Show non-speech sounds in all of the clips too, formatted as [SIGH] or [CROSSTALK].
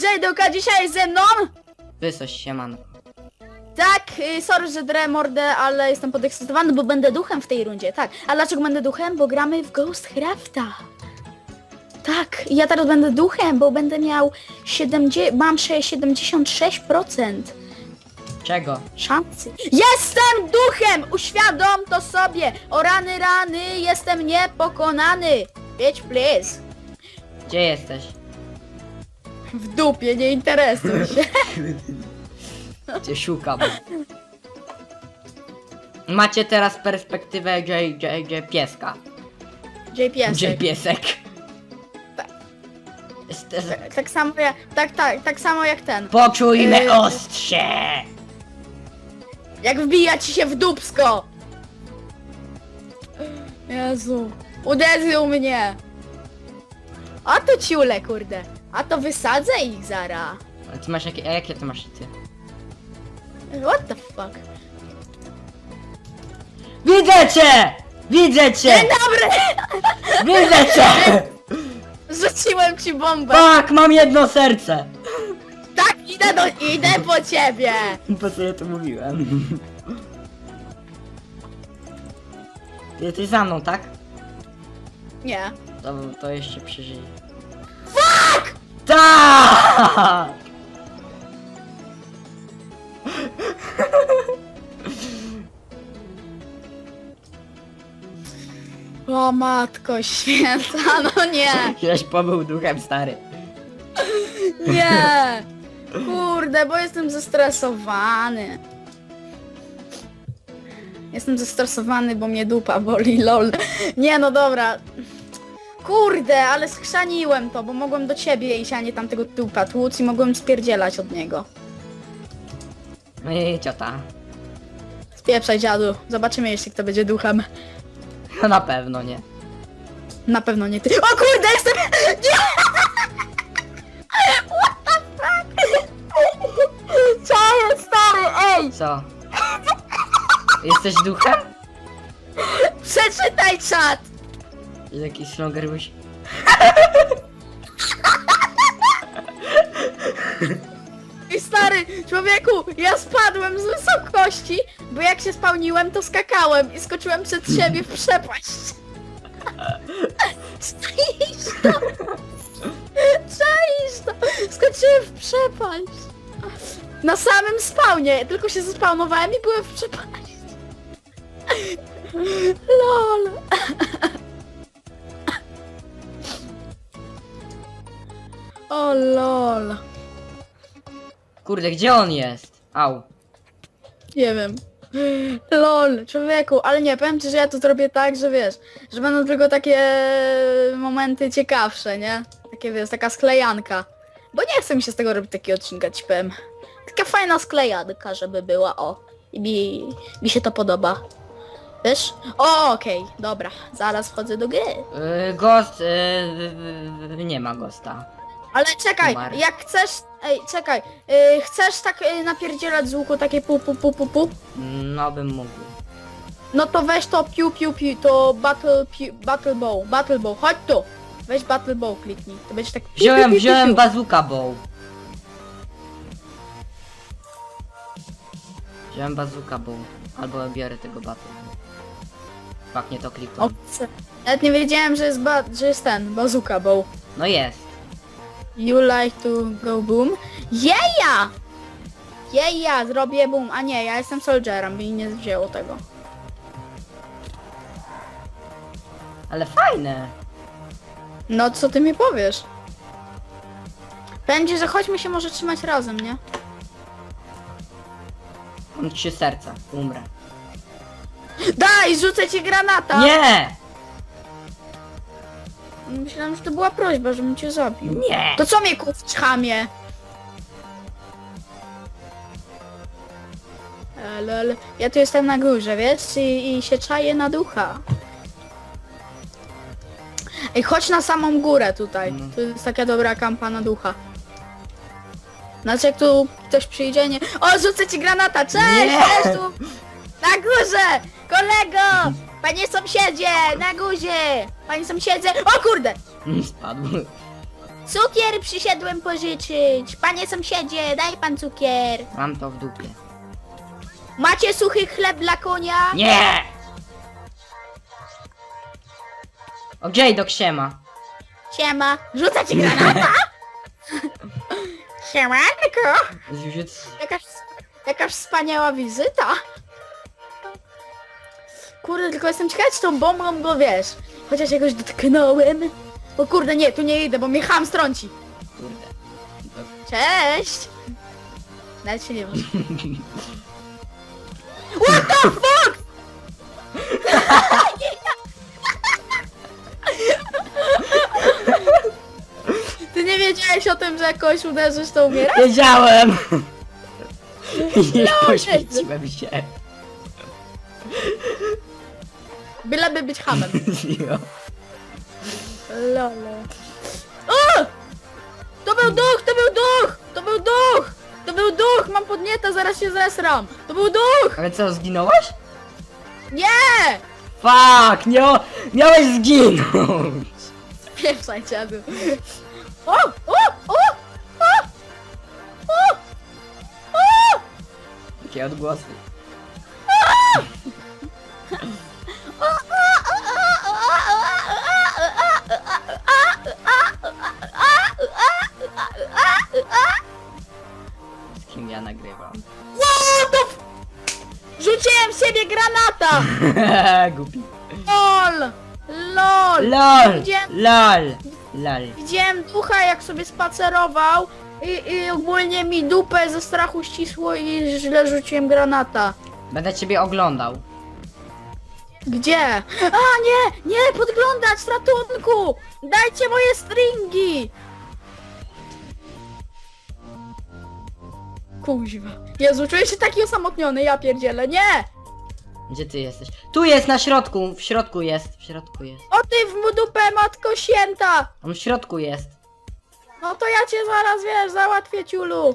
cześć dzisiaj jest ze mną! Wysoś się, man. Tak, y, sorry, że drę mordę, ale jestem podekscytowany, bo będę duchem w tej rundzie, tak. A dlaczego będę duchem? Bo gramy w Ghostcrafta. Tak, ja teraz będę duchem, bo będę miał 70, mam sze- 76% Czego? szansy. Jestem duchem! Uświadom to sobie! O rany, rany, jestem niepokonany! Bitch, please! Gdzie jesteś? W dupie, nie interesuj się. [LAUGHS] Cię szukam. Macie teraz perspektywę gdzie, gdzie, gdzie pieska. JPS. Gdzie piesek. Tak. Jest- Tak, tak samo jak, tak, tak, tak samo jak ten. Poczujmy Yy. ostrze! Jak wbija ci się w dupsko! Jezu, uderzył mnie! A to ciule, kurde. A to wysadzę ich zara. A ty masz jakie, a jakie ty masz ty? What the fuck? Widzę cię! Widzę cię! Dzień dobry! Widzę cię! [LAUGHS] Rzuciłem ci bombę! Tak, mam jedno serce! Tak, idę do, idę po ciebie! Po co ja to mówiłem? Ty jesteś za mną, tak? Nie. To, to jeszcze przeżyję. Tak! O matko święta, no nie! Żeś pobył duchem stary. Nie! Kurde, bo jestem zestresowany. Jestem zestresowany, bo mnie dupa boli, lol. Nie no dobra. Kurde, ale schrzaniłem to, bo mogłem do ciebie iść, a nie tamtego dupa tłuc i mogłem spierdzielać od niego. No i ciota. Spieprzaj dziadu, zobaczymy jeśli kto będzie duchem. No [LAUGHS] na pewno nie. Na pewno nie ty. O kurde, jestem... [LAUGHS] Nie! [LAUGHS] What the fuck? Co jest stary, ej! Co? Jesteś duchem? Przeczytaj czat! Jaki slogan byś... [LAUGHS] I stary, człowieku, ja spadłem z wysokości, bo jak się spełniłem, to skakałem i skoczyłem przed siebie w przepaść. [LAUGHS] Czaisz to? Czaisz to? Skoczyłem w przepaść. Na samym spawnie, tylko się zespawnowałem i byłem w przepaść. [LAUGHS] LOL. O lol. Kurde, gdzie on jest? Au. Nie wiem. LOL, człowieku, ale nie, powiem ci, że ja to zrobię tak, że wiesz, że będą tylko takie momenty ciekawsze, nie? Takie wiesz, taka sklejanka. Bo nie chce mi się z tego robić takiego odcinka, ci powiem. Taka fajna sklejanka, żeby była, o. I mi, mi się to podoba. Wiesz? O, okej, dobra, zaraz wchodzę do gry. Yy, ghost... Yy, nie ma ghosta. Ale czekaj, Umarł. jak chcesz, ej, czekaj, y, chcesz tak y, napierdzielać z łuku takie pu pu pu pu pu? No bym mógł. No to weź to piu piu piu, to battle piu, battle bow, battle bow, chodź tu. Weź battle bow kliknij, to będzie tak piu, Wziąłem, piu, piu, wziąłem piu. bazooka bow. Wziąłem bazooka bow. Albo biorę tego battle. Fak, nie to O, klikłem. c- Nawet nie wiedziałem, że jest, ba że jest ten, bazooka bow. No jest. You like to go boom? Jeja! Jeja, zrobię boom. A nie, ja jestem soldierem i nie wzięło tego. Ale fajne. No co ty mi powiesz? Będzie, że chodźmy się może trzymać razem, nie? Mam trzy serca. Umrę. Daj, rzucę ci granata! Nie! Myślałem, że to była prośba, żebym cię zabił. Nie! To co mnie kurz chamie? Ale, ale ja tu jestem na górze, wiesz? I, I się czaję na ducha. Ej, chodź na samą górę tutaj. No. To jest taka dobra kampa na ducha. Znaczy jak tu ktoś przyjdzie, nie... O, rzucę ci granata! Cześć! Nie! Cześć tu! Na górze! Kolego! [LAUGHS] Panie sąsiedzie! Na górze! Panie sąsiedzie! O kurde! Spadł. Cukier przysiadłem pożyczyć. Panie sąsiedzie, daj pan cukier. Mam to w dupie. Macie suchy chleb dla konia? Nie! O, J-Dog siema. Siema. Rzuca ci granata? [LAUGHS] Siemanko. Zrzuc... Jakaś, jakaś wspaniała wizyta. Kurde, tylko jestem ciekawa czy tą bombą, bo wiesz, chociaż jakoś dotknąłem. O kurde, nie, tu nie idę, bo mnie ham strąci. Kurde. Cześć! Nawet się nie wiem. [LAUGHS] What the fuck? [LAUGHS] Ty nie wiedziałeś o tym, że jak kogoś uderzysz, to umiera? Wiedziałem! [LAUGHS] Nie poświęciłem się. Byleby być hamem. [LAUGHS] Jo. Lolo. O! To był duch, to był duch! To był duch! To był duch! Mam podnieta, zaraz się zesram! To był duch! Ale co, zginąłeś? Nie! Fuck, nie, miałeś zginąć! Pieprzaj dziadu. O! O! O! O! O! O! Jakie odgłosy. [LAUGHS] Głupi. LOL! LOL! LOL! Widziałem- LOL! LOL. Widziałem ducha jak sobie spacerował i, i ogólnie mi dupę ze strachu ścisło i źle rzuciłem granata. Będę ciebie oglądał. Gdzie? A nie! Nie! Podglądać! Ratunku! Dajcie moje stringi! Kuźwa. Jezu, czuję się taki osamotniony, ja pierdzielę, nie! Gdzie ty jesteś? Tu jest na środku, w środku jest, w środku jest. O ty w dupę, matko święta! On w środku jest. No to ja cię zaraz, wiesz, załatwię, ciulu.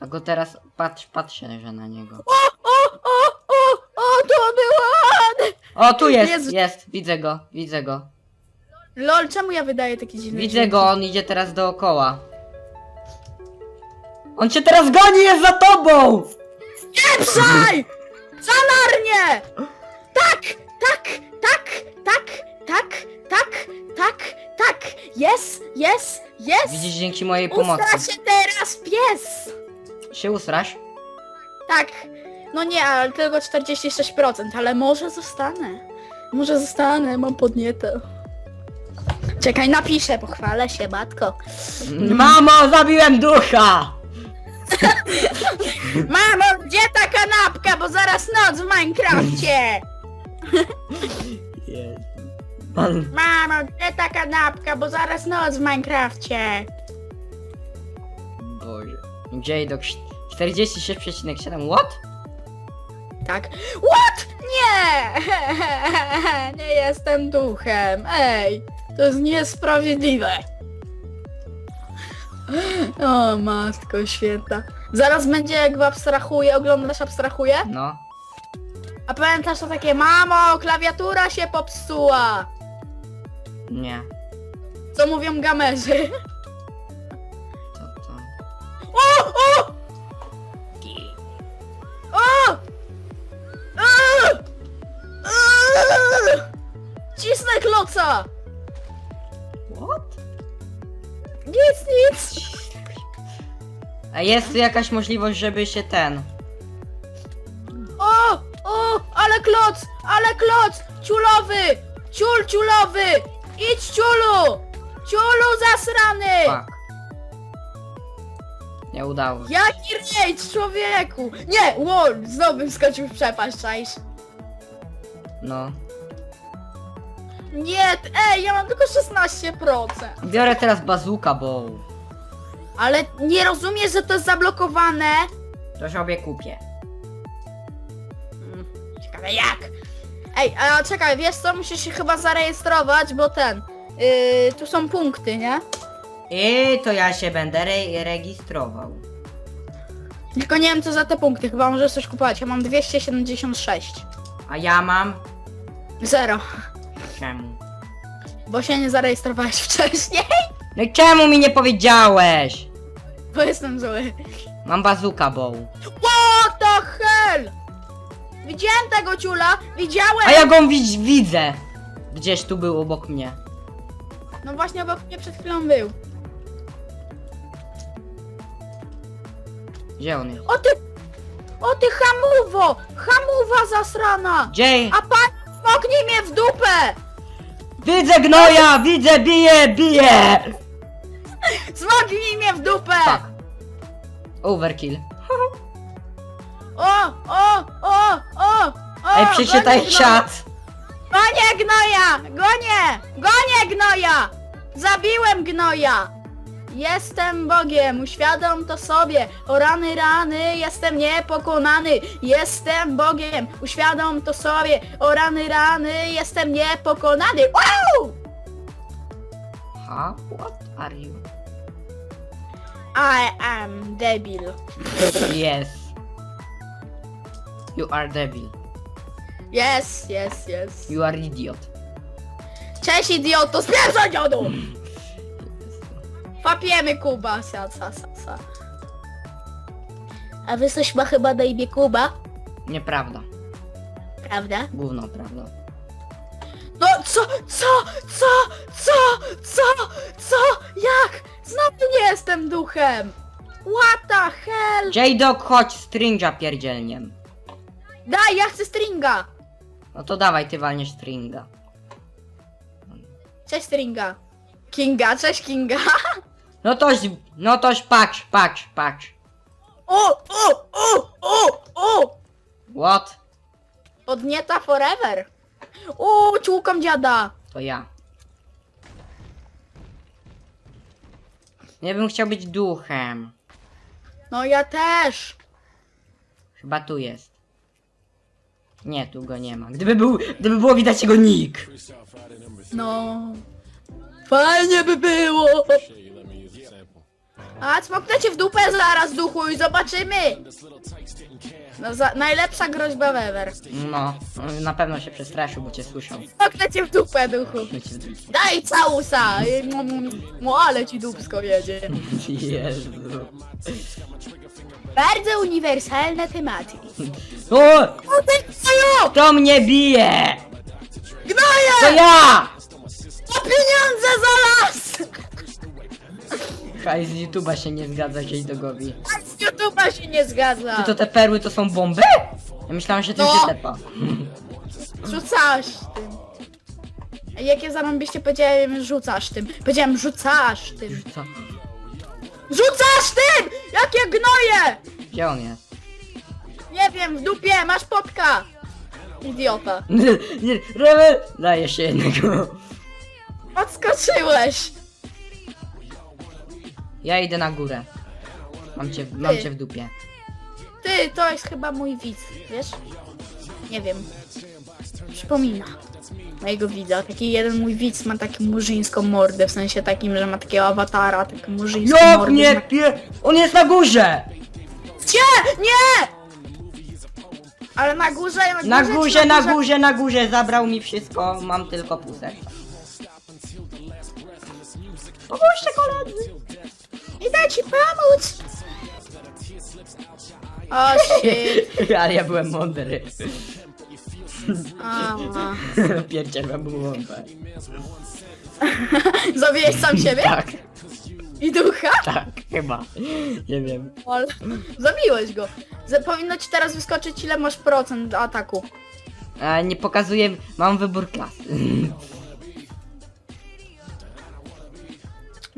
A go teraz patrz, patrzę, że na niego. O, o, o, o, o, to był on! O, tu jest, Jezu. jest, widzę go, widzę go. Lol, czemu ja wydaję takie dziwne Widzę dźwięki? go, on idzie teraz dookoła. On cię teraz goni, jest za tobą! Pieprzaj! Zalarnie! Tak, tak, tak, tak, tak, tak, tak, tak. Jest, jest, jest! Widzisz, dzięki mojej pomocy. Ustra się teraz, pies! Się usrasz? Tak, no nie, ale tylko 46%, ale może zostanę. Może zostanę, mam podnietę. Czekaj, napiszę, pochwalę się, matko. Mamo, zabiłem ducha! [LAUGHS] Mamo, gdzie ta kanapka, bo zaraz noc w Minecrafcie! Pan... Mamo, gdzie ta kanapka, bo zaraz noc w Minecrafcie! Boże. Gdzie do 46,7 what? Tak. What? Nie! [LAUGHS] Nie jestem duchem. Ej, to jest niesprawiedliwe. O, matko święta. Zaraz będzie jak w abstrahuje, oglądasz abstrahuje? No. A pamiętasz to takie, mamo, klawiatura się popsuła. Nie. Co mówią gamerzy? To, [LAUGHS] to... O, o! O! O! Cisnę kloca! Nic, nic! A jest jakaś możliwość, żeby się ten... O! O! Ale kloc! Ale kloc! Ciulowy! Ciul ciulowy! Idź ciulu! Ciulu zasrany! Fuck. Nie udało się. Jaki rage, człowieku! Nie! Wall! Znowu skoczył w przepaść, czaisz? No. Nie! t- Ej, ja mam tylko 16%! Biorę teraz bazooka, bo... Ale nie rozumiesz, że to jest zablokowane? To sobie kupię. Mm, Ciekawe jak? Ej, a czekaj, wiesz co? Musisz się chyba zarejestrować, bo ten... Yy, tu są punkty, nie? I to ja się będę re rejestrował. Tylko nie wiem co za te punkty, chyba możesz coś kupować. Ja mam 276. A ja mam... Zero. Czemu? Bo się nie zarejestrowałeś [LAUGHS] wcześniej, No i czemu mi nie powiedziałeś? bo jestem zły. Mam bazuka bow. What the hell? Widziałem tego ciula, widziałem! A ja go widz, widzę. Gdzieś tu był obok mnie. No właśnie obok mnie przed chwilą był. Gdzie on jest? O ty... O ty hamuwo! Hamuwa zasrana! Gdzie? A pan smoknij mnie w dupę! Widzę gnoja! Widzę, bije, bije! Smoknij mnie w dupę! Fuck. Overkill. O, o, o, o, o! Ej, przeczytaj gonię czat. gnoja. Gonię gnoja! Gonię! Gonię gnoja! Zabiłem gnoja! Jestem Bogiem, uświadom to sobie. O rany, rany, jestem niepokonany. Jestem Bogiem, uświadom to sobie. O rany, rany, jestem niepokonany. Wow! Ha? What are you? I am debil. Yes. You are devil. Yes, yes, yes. You are idiot. Cześć idioto, spierdza dziodu! Papiemy Kuba, sa, sa, sa, sa. A wy coś ma chyba na imię Kuba, Nieprawda. prawda? Gówno, prawda. No co, co, co, co, co, co, jak? Znowu nie jestem duchem! What the hell? J-Dog, chodź stringa pierdzielniem. Daj, ja chcę stringa! No to dawaj, ty walniesz stringa. Cześć stringa. Kinga, cześć Kinga. [LAUGHS] No toś, no toś, patrz, patrz, patrz. O, o, o, o, o! What? Podnieta forever. O, człukam dziada. To ja. Nie bym chciał być duchem. No ja też. Chyba tu jest. Nie, tu go nie ma. Gdyby był, gdyby było widać jego nick. No. Fajnie by było. A cię w dupę zaraz, duchu, i zobaczymy. No, za, najlepsza groźba ever. No, na pewno się przestraszył, bo cię słyszał. Smoknę cię w dupę, duchu. Daj całusa. I mu, ale ci dupsko wiedzie. Jezu. Bardzo uniwersalne tematy. O! O ty! Kto mnie bije? To Gnoje! ja! To pieniądze za las! Haj, z YouTube'a się nie zgadza J-Dogowi. Z YouTube'a się nie zgadza. Czy to te perły to są bomby? Ja myślałem, że to No. się tepa. Rzucasz tym. A Jak ja zarąbiście powiedziałem rzucasz tym. Powiedziałem rzucasz tym. Co? Rzucasz tym! Jakie gnoje! Gdzie on jest? Nie wiem, w dupie, masz potka! Idiota. [LAUGHS] Nie, Rebel! Daję się jednego. Odskoczyłeś! Ja idę na górę. Mam cię, mam cię w dupie. Ty, to jest chyba mój widz, wiesz? Nie wiem. Przypomina. Mojego widza. Taki jeden mój widz ma taką murzyńską mordę, w sensie takim, że ma takiego awatara, taką murzyńską Jak mordę. nie ma- pie... On jest na górze! Gdzie? Nie! Ale na górze, Na czy górze, na górze, na górze. Zabrał mi wszystko. Mam tylko pusek. Pomóżcie koledzy! Idę ci pomóc! O shit. [LAUGHS] Ale ja byłem mądry. A, [LAUGHS] Pierdzielłem bombę. [LAUGHS] Zabiłeś sam siebie? Tak, I ducha? tak, chyba. Nie wiem. Zabiłeś go. Z powinno ci teraz wyskoczyć ile masz procent ataku. A, nie pokazuję, mam wybór klas.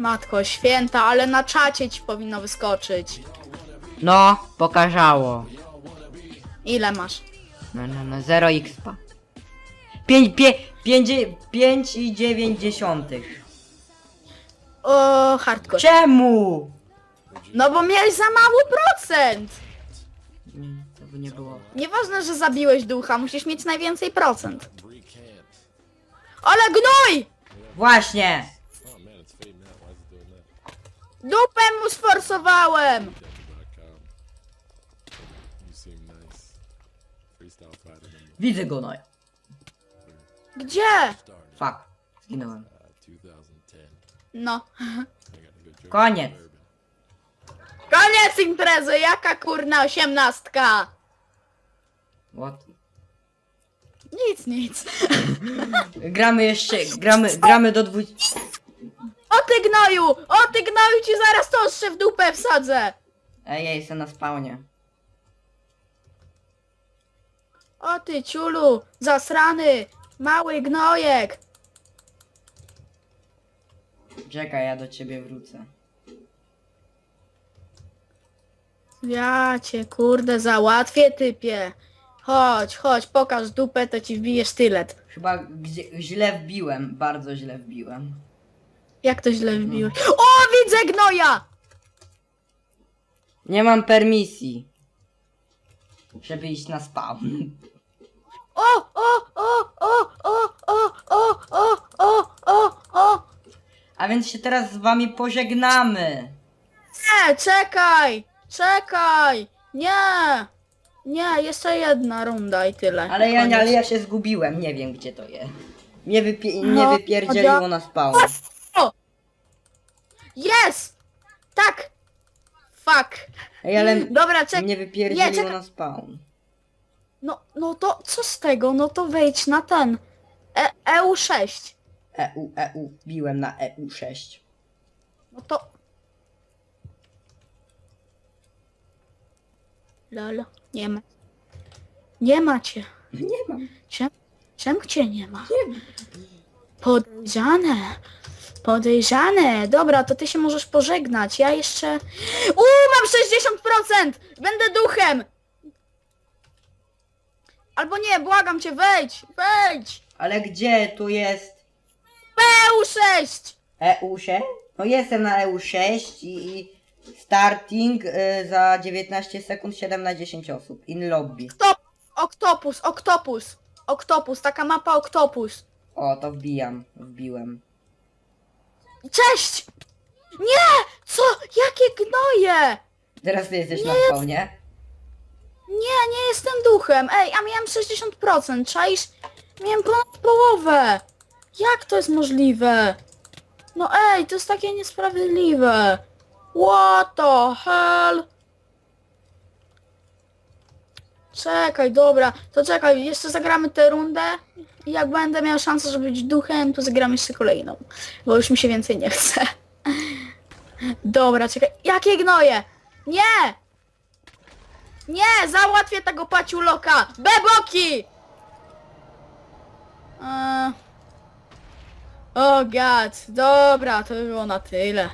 Matko święta, ale na czacie ci powinno wyskoczyć. No, pokażało. Ile masz? No, no, no, 0 xpa. 5, 5, 5, 5 i 9 dziesiątych. O, hardcore. Czemu? No bo miałeś za mało procent. Nie, to by nie było. Nieważne, że zabiłeś ducha, musisz mieć najwięcej procent. Ale gnój! Właśnie! Dupę mu sforsowałem! Widzę go, no. Gdzie? Fuck, zginąłem. 2010. No. Koniec. Koniec imprezy! Jaka kurna osiemnastka? What? Nic, nic. Gramy jeszcze, gramy, gramy do dwu... O ty gnoju! O ty gnoju ci zaraz to ostrze w dupę wsadzę! Ej, ja jestem na spawnie. O ty ciulu! Zasrany! Mały gnojek! Czekaj, ja do ciebie wrócę. Ja cię kurde załatwię typie. Chodź, chodź, pokaż dupę, to ci wbijesz sztylet. Chyba gdzie, źle wbiłem, bardzo źle wbiłem. Jak to źle wbiłeś? O, widzę gnoja! Nie mam permisji. Żeby iść na spawn. O, o, o, o, o, o, o, o, o, o, o! A więc się teraz z wami pożegnamy. Nie, czekaj! Czekaj! Nie! Nie, jeszcze jedna runda i tyle. Ale ja, Koniec. ale ja się zgubiłem, nie wiem gdzie to jest. Mnie, wypie, mnie No, wypierdzieliło ja- na spawn. Jest! Tak! Fuck! Ej, ale Dobra, czekaj. mnie Nie, wypierdzieliło czekaj. na spawn. No, no to co z tego? No to wejdź na ten. E, EU6. EU, EU, biłem na E EU6. No to... Lolo, nie ma. Nie macie. Nie mam. Czem, czemu cię nie ma? Podejrzane. Podejrzane. Dobra, to ty się możesz pożegnać. Ja jeszcze... Uuu, mam 60%! Będę duchem! Albo nie, błagam cię, wejdź! Wejdź! Ale gdzie tu jest EU6! EU6? No jestem na EU6 i, i starting y, za 19 sekund 7 na 10 osób. In lobby. Oktopus, oktopus! Oktopus, taka mapa oktopus. O, to wbijam. Wbiłem. Cześć! Nie! Co? Jakie gnoje! Teraz ty jesteś na spawnie? Nie, nie jestem duchem. Ej, a miałem 60%, czaisz? Miałem ponad połowę. Jak to jest możliwe? No ej, to jest takie niesprawiedliwe. What the hell? Czekaj, dobra, to czekaj, jeszcze zagramy tę rundę i jak będę miał szansę, żeby być duchem, to zagramy jeszcze kolejną, bo już mi się więcej nie chce. [LAUGHS] Dobra, czekaj, jakie gnoje? Nie! Nie, załatwię tego paciuloka! Beboki! Eee... O gad, dobra, to by było na tyle.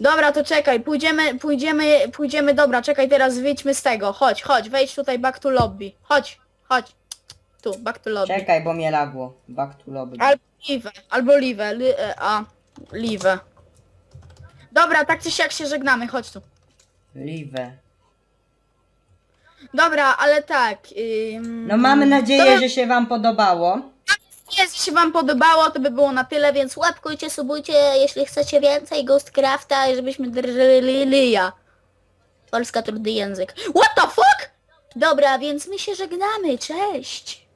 Dobra, to czekaj, pójdziemy, pójdziemy, pójdziemy, dobra, czekaj, teraz wyjdźmy z tego. Chodź, chodź, wejdź tutaj back to lobby. Chodź, chodź. Tu, back to lobby. Czekaj, bo mnie lagło. Back to lobby. Albo live, albo live, li, e, a, live. Dobra, tak czy siak się żegnamy, chodź tu. Live. Dobra, ale tak. Ym, No mamy nadzieję, że się wam podobało. Jeśli się wam podobało, to by było na tyle, więc łapkujcie, subujcie, jeśli chcecie więcej Ghostcrafta żebyśmy drżeli lija. Polska trudny język. What the fuck? Dobra, więc my się żegnamy, cześć!